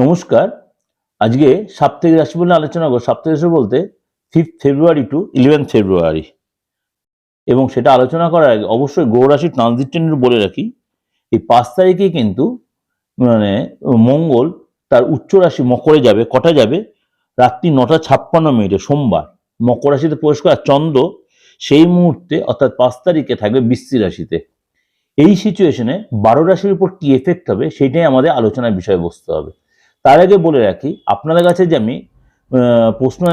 নমস্কার। আজকে সাপ্তাহিক রাশি বলে আলোচনা করব। সাপ্তাহিক রাশি বলতে fifth February to eleven February এবং সেটা আলোচনা করার আগে অবশ্যই গ্রহ রাশির ট্রানজিট বলে রাখি। এই পাঁচ তারিখে কিন্তু মানে মঙ্গল তার উচ্চ রাশি মকরে যাবে, কটা যাবে? রাত্রি নটা ছাপ্পান্ন মিনিটে, সোমবার। মকর রাশিতে প্রবেশ করা চন্দ্র সেই মুহূর্তে, অর্থাৎ পাঁচ তারিখে থাকবে বৃশ্চি রাশিতে। এই সিচুয়েশনে বারো রাশির উপর কি এফেক্ট হবে, সেটাই আমাদের আলোচনার বিষয়বস্তু হবে। তার আগে বলে রাখি, আপনাদের কাছে যে আমি প্রশ্ন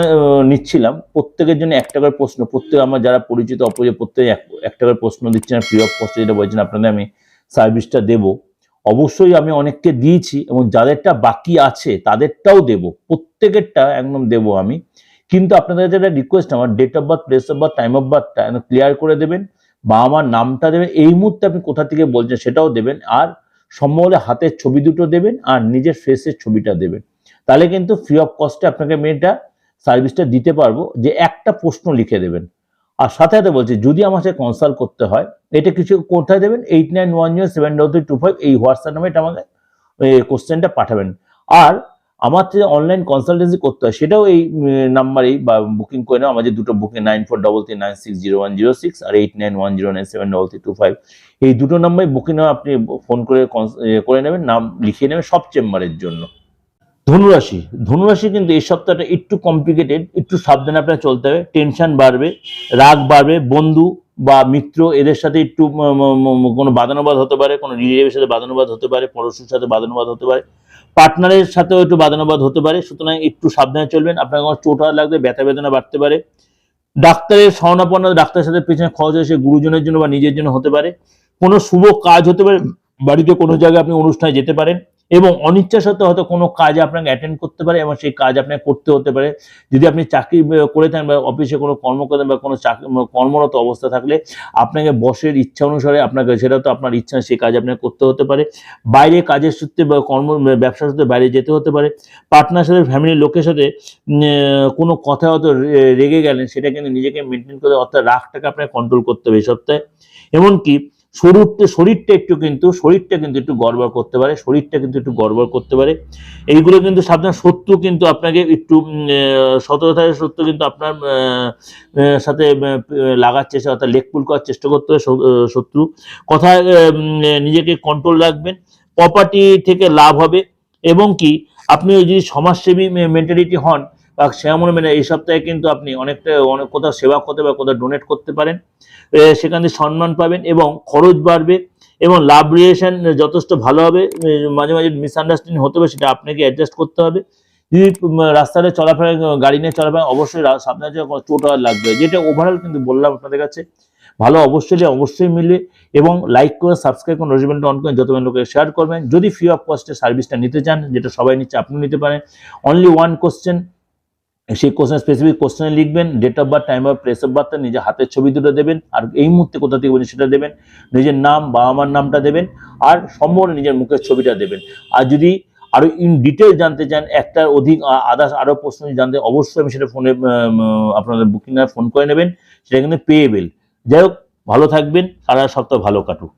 নিচ্ছিলাম, প্রত্যেকের জন্য একটা করে প্রশ্ন, প্রত্যেক আমার যারা পরিচিত, অপরিচিত, প্রত্যেকে এক- একটা করে প্রশ্ন দিচ্ছেন ফ্রি অফ কস্টে যেটা বলছেন, আপনাদের আমি সার্ভিসটা দেব। অবশ্যই আমি অনেককে দিয়েছি এবং যাদেরটা বাকি আছে, তাদেরটাও দেব, প্রত্যেকেরটা একদম দেব আমি। কিন্তু আপনাদের কাছে একটা রিকোয়েস্ট আমার date of birth place of birth time of বার্থটা clear করে দেবেন, বা আমার নামটা দেবেন, এই মুহূর্তে আপনি কোথা থেকে বলছেন সেটাও দেবেন, আর সম্ভব হলে হাতের ছবি দুটো দেবেন আর নিজের ফেসের ছবিটা দেবেন। তাহলে কিন্তু ফ্রি অফ কস্টে আপনাকে মেয়েটা সার্ভিসটা দিতে পারব যে একটা প্রশ্ন লিখে দেবেন। আর সাথে সাথে বলছি, যদি আমার সাথে কনসাল্ট করতে হয়, এটা কিছু কোথায় দেবেন? Eight nine one zero seven double three two five এই হোয়াটসঅ্যাপ নামে এটা আমাকে কোশ্চেনটা পাঠাবেন। আর আমার যে অনলাইন কনসালটেন্সি করতে হয়, সেটাও এই নাম্বারেই বা বুকিং করে নাও। আমাদের দুটো booking nine four double three nine six zero one zero six আর eight nine one zero nine seven double three two five এই দুটো নাম্বারে বুকিং আপনি ফোন করে করে নেবেন, নাম লিখিয়ে নেবেন সব চেম্বারের জন্য। ধনুরাশি ধনুরাশি কিন্তু এই সপ্তাহটা একটু কমপ্লিকেটেড একটু সাবধানে আপনার চলতে হবে। টেনশন বাড়বে, রাগ বাড়বে, বন্ধু বা মিত্র এদের সাথে একটু কোনো বাদানুবাদ হতে পারে, কোনো রিলেটিভের সাথে বাদানুবাদ হতে পারে, পড়োশির সাথে বাদানুবাদ হতে পারে, পার্টনারের সাথেও একটু বাদানুবাদ হতে পারে, সুতরাং একটু সাবধানে চলবেন, আপনার কোনো চোট লাগবে ব্যথা বেদনা বাড়তে পারে। ডাক্তারের স্বর্ণাপন্ন ডাক্তারের সাথে পেছনে খরচ হয়েছে গুরুজনের জন্য বা নিজের জন্য হতে পারে। কোনো শুভ কাজ হতে পারে, বাড়িতে কোনো জায়গায় আপনি অনুষ্ঠানে যেতে পারেন এবং অনিচ্ছা সত্ত্বেও হয়তো কোনো কাজে আপনাকে অ্যাটেন্ড করতে পারে এবং সেই কাজ আপনাকে করতে হতে পারে। যদি আপনি চাকরি করে থাকেন বা অফিসে কোনো কর্ম করেন বা কোনো কর্মরত অবস্থা থাকলে আপনাকে বসের ইচ্ছা অনুসারে আপনাকে, সেটা তো আপনার ইচ্ছা, সেই কাজ আপনাকে করতে হতে পারে। বাইরে কাজের সূত্রে বা কর্ম ব্যবসার সূত্রে বাইরে যেতে হতে পারে। পার্টনার সাথে ফ্যামিলির লোকের সাথে কোনো কথা হয়তো রেগে গেলেন, সেটা কিন্তু নিজেকে মেনটেন করে, অর্থাৎ রাগটাকে আপনাকে কন্ট্রোল করতে হবে এই সপ্তাহে। এমনকি শরীরটা শরীরটা একটু কিন্তু শরীরটা কিন্তু একটু গড়বড় করতে পারে শরীরটা কিন্তু একটু গড়বড় করতে পারে। এইগুলো কিন্তু সাবধান শত্রু কিন্তু আপনাকে একটু সতর্কতার শত্রু কিন্তু আপনার সাথে লাগার চেষ্টা অর্থাৎ লেকপুল করার চেষ্টা করতে হবে শত্রু। উম, নিজেকে কন্ট্রোল রাখবেন। প্রপার্টি থেকে লাভ হবে। এবং কি আপনি যদি সমাজসেবী মেন্টালিটি হন বা শ্যামল মেনে এই সপ্তাহে কিন্তু আপনি অনেকটা অনেক কোথাও সেবা করতে বা কোথাও ডোনেট করতে পারেন। সেখান থেকে সম্মান পাবেন এবং খরচ বাড়বে এবং লাভ রিলেশন যথেষ্ট ভালো হবে। মাঝে মাঝে মিসআন্ডারস্ট্যান্ডিং হতে হবে সেটা আপনাকে অ্যাডজাস্ট করতে হবে। যদি উম, রাস্তাতে চলাফেরা গাড়ি নিয়ে চলাফেরা অবশ্যই সাবধানে চোট লাগবে। যেটা ওভারঅল কিন্তু বললাম আপনাদের কাছে ভালো অবশ্যই অবশ্যই মিলবে এবং লাইক করে সাবস্ক্রাইব করে নোটিফিকেশনটা অন করেন যত লোকের শেয়ার করবেন। যদি ফ্রি অফ কস্টে সার্ভিসটা নিতে চান যেটা সবাই নিচ্ছে আপনি নিতে পারেন। অনলি ওয়ান কোশ্চেন সেই কোশ্চেন স্পেসিফিক কোশ্চেনে লিখবেন date of birth time of place of birth নিজের হাতের ছবি দুটো দেবেন, আর এই মুহূর্তে কোথা থেকে বলছেন সেটা দেবেন, নিজের নাম, বাবা মার নামটা দেবেন, আর সম্পূর্ণ নিজের মুখের ছবিটা দেবেন। আর যদি আরও ইন ডিটেল জানতে চান, একটা অধিক আদার্স আরও প্রশ্ন জানতে, অবশ্যই আমি সেটা ফোনে আপনাদের বুকিং ফোন করে নেবেন, সেটা কিন্তু পেয়েবেল যাই হোক, ভালো থাকবেন, সারা সপ্তাহ ভালো কাটুক।